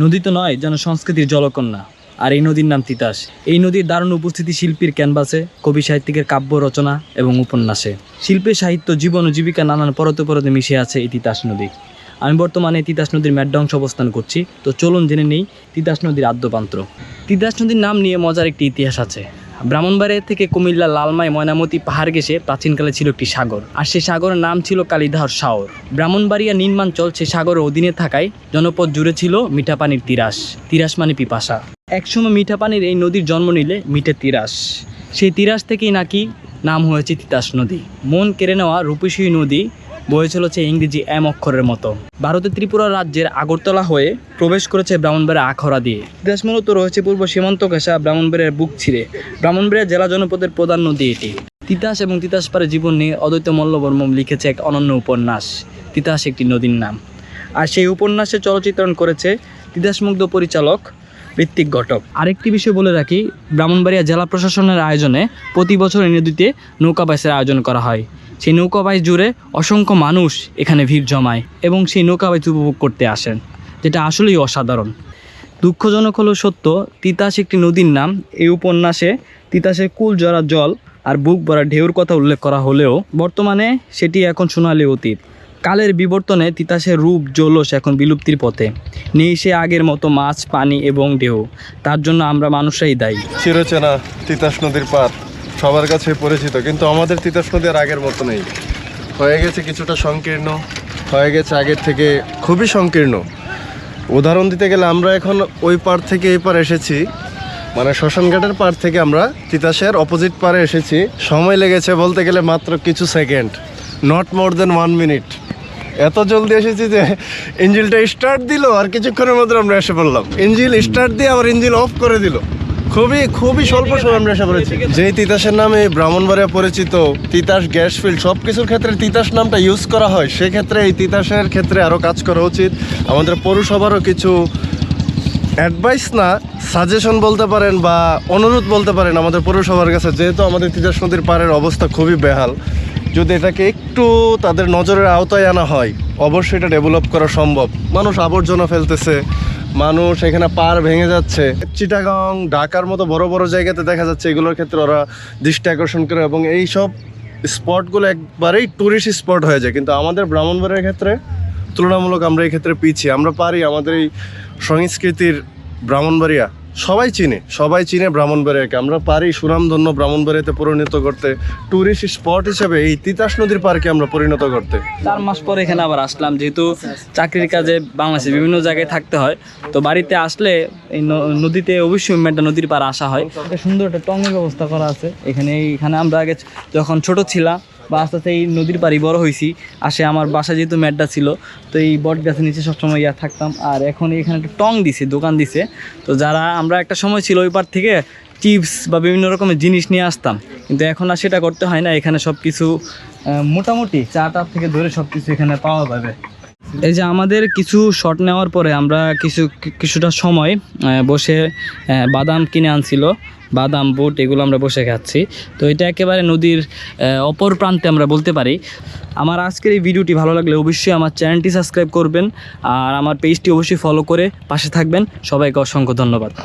নদী তো নয় যেন সংস্কৃতির জলকন্যা। আর এই নদীর নাম তিতাস। এই নদীর দারুণ উপস্থিতি শিল্পীর ক্যানভাসে, কবি সাহিত্যিকের কাব্য রচনা এবং উপন্যাসে। শিল্পে সাহিত্য, জীবন ও জীবিকা নানান পরতে পরতে মিশে আছে এই তিতাস নদী। আমি বর্তমানে তিতাস নদীর ম্যাডংশ অবস্থান করছি। তো চলুন জেনে নেই তিতাস নদীর আদ্যপান্ত্র। তিতাস নদীর নাম নিয়ে মজার একটি ইতিহাস আছে। ব্রাহ্মণবাড়িয়া থেকে কুমিল্লা লালমাই ময়নামতি পাহাড় গেছে প্রাচীনকালে ছিল একটি সাগর, আর সেই সাগরের নাম ছিল কালিদাহর সাগর ব্রাহ্মণবাড়িয়া নির্মাঞ্চল সেই সাগরের অধীনে থাকায় জনপদ জুড়ে ছিল মিঠা পানির তিরাস তিরাস মানে পিপাসা। একসময় মিঠা পানির এই নদীর জন্ম নিলে মিঠে তিরাস। সেই তিরাস থেকেই নাকি নাম হয়েছে তিতাস নদী। মন কেড়ে নেওয়া রূপসী নদী বয়ে চলেছে ইংরেজি এম অক্ষরের মতো। ভারতের ত্রিপুরা রাজ্যের আগরতলা হয়ে প্রবেশ করেছে ব্রাহ্মণবাড়িয়া আখড়া দিয়ে। দেশ মূলত রয়েছে পূর্ব সীমান্ত ঘেঁষা ব্রাহ্মণবাড়িয়ার বুক ছিঁড়ে। ব্রাহ্মণবাড়িয়া জেলা জনপদের প্রধান নদী এটি। তিতাস এবং তিতাস পারে জীবন নিয়ে অদ্বৈত মল্লবর্মম লিখেছে এক অনন্য উপন্যাস। তিতাস একটি নদীর নাম। আর সেই উপন্যাসে চলচ্চিত্রণ করেছে তিতাসমুগ্ধ পরিচালক ঋত্বিক ঘটক। আরেকটি বিষয় বলে রাখি, ব্রাহ্মণবাড়িয়া জেলা প্রশাসনের আয়োজনে প্রতি বছর নদীতে নৌকা বাইসের আয়োজন করা হয়। সেই নৌকা বাইচ জুড়ে অসংখ্য মানুষ এখানে ভিড় জমায় এবং সেই নৌকা বাইচ উপভোগ করতে আসেন, যেটা আসলেই অসাধারণ। দুঃখজনক হলো সত্য, তিতাস একটি নদীর নাম। এই উপন্যাসে তিতাসের কুল জরা জল আর বুক ভরা ঢেউর কথা উল্লেখ করা হলেও বর্তমানে সেটি এখন সোনালি অতীত। কালের বিবর্তনে তিতাসের রূপ জলস এখন বিলুপ্তির পথে। নেই সে আগের মতো মাছ, পানি এবং ঢেউ। তার জন্য আমরা মানুষরাই দায়ী। চিরচেনা তিতাস নদীর পাত সবার কাছে পরিচিত, কিন্তু আমাদের তিতাস নদী আর আগের মতো নেই। হয়ে গেছে কিছুটা সংকীর্ণ, হয়ে গেছে আগের থেকে খুবই সংকীর্ণ। উদাহরণ দিতে গেলে আমরা এখন ওই পার থেকে এই পার এসেছি। মানে শ্মশানঘাটের পার থেকে আমরা তিতাসের অপোজিট পারে এসেছি। সময় লেগেছে বলতে গেলে মাত্র কিছু second not more than one minute এত জলদি এসেছি যে ইঞ্জিলটা স্টার্ট দিল আর কিছুক্ষণের মধ্যে আমরা এসে পড়লাম। ইঞ্জিল স্টার্ট দিয়ে আবার ইঞ্জিল অফ করে দিল। খুবই খুবই স্বল্প সময় আমরা এসে পড়েছি। যেই তিতাসের নামে ব্রাহ্মণবাড়িয়া পরিচিত তিতাস গ্যাস ফিল্ড সব কিছুর ক্ষেত্রে তিতাস নামটা ইউজ করা হয়। সেক্ষেত্রে এই তিতাসের ক্ষেত্রে আরও কাজ করা উচিত। আমাদের পৌরসভারও কিছু অ্যাডভাইস না সাজেশন বলতে পারেন বা অনুরোধ বলতে পারেন আমাদের পৌরসভার কাছে। যেহেতু আমাদের তিতাস নদীর পাড়ের অবস্থা খুবই বেহাল যদি এটাকে একটু তাদের নজরের আওতায় আনা হয়, অবশ্যই এটা ডেভেলপ করা সম্ভব। মানুষ আবর্জনা ফেলতেছে, মানুষ এখানে পার ভেঙে যাচ্ছে। চিটাগাং, ঢাকার মতো বড় বড় জায়গাতে দেখা যাচ্ছে এগুলোর ক্ষেত্রে ওরা দৃষ্টি আকর্ষণ করে এবং এই সব স্পটগুলো একবারেই ট্যুরিস্ট স্পট হয়ে যায়। কিন্তু আমাদের ব্রাহ্মণবাড়ির ক্ষেত্রে তুলনামূলক আমরা এই ক্ষেত্রে পিছিয়ে। আমরা পারি আমাদের এই সংস্কৃতির ব্রাহ্মণবাড়িয়া সবাই চিনে সবাই চিনে ব্রাহ্মণবাড়িয়াকে। আমরা পারি সুনামধন্য ব্রাহ্মণবাড়িয়াতে পরিণত করতে। ট্যুরিস্ট স্পট হিসেবে এই তিতাস নদীর পার্কে আমরা পরিণত করতে। চার মাস পরে এখানে আবার আসলাম, যেহেতু চাকরির কাজে বাংলাদেশে বিভিন্ন জায়গায় থাকতে হয়। তো বাড়িতে আসলে এই নদীতে অবশ্যই একটা নদীর পার আসা হয়। একটা সুন্দর একটা টঙের ব্যবস্থা করা আছে। এখানে এখানে আমরা আগে যখন ছোট ছিলাম বা আস্তে আস্তে এই নদীর পাড়ি বড় হয়েছি। আসে আমার বাসা যেহেতু ম্যাডটা ছিল, তো এই বট গাছের নিচে সবসময় ইয়া থাকতাম। আর এখন এখানে একটা টং দিছে, দোকান দিছে। তো যারা, আমরা একটা সময় ছিল ওই পার থেকে চিপস বা বিভিন্ন রকমের জিনিস নিয়ে আসতাম। কিন্তু এখন আর সেটা করতে হয় না, এখানে সব কিছু মোটামুটি চাটা থেকে ধরে সব কিছু এখানে পাওয়া যাবে। এই যে আমাদের কিছু শট নেওয়ার পরে আমরা কিছু, কিছুটা সময় বসে বাদাম কিনে আনছিল। বাদাম, বুট এগুলো আমরা বসে খাচ্ছি। তো এটা একেবারে নদীর অপর প্রান্তে আমরা বলতে পারি। আমার আজকের এই ভিডিওটি ভালো লাগলে অবশ্যই আমার চ্যানেলটি সাবস্ক্রাইব করবেন। আর আমার পেজটি অবশ্যই ফলো করে পাশে থাকবেন। সবাইকে অসংখ্য ধন্যবাদ।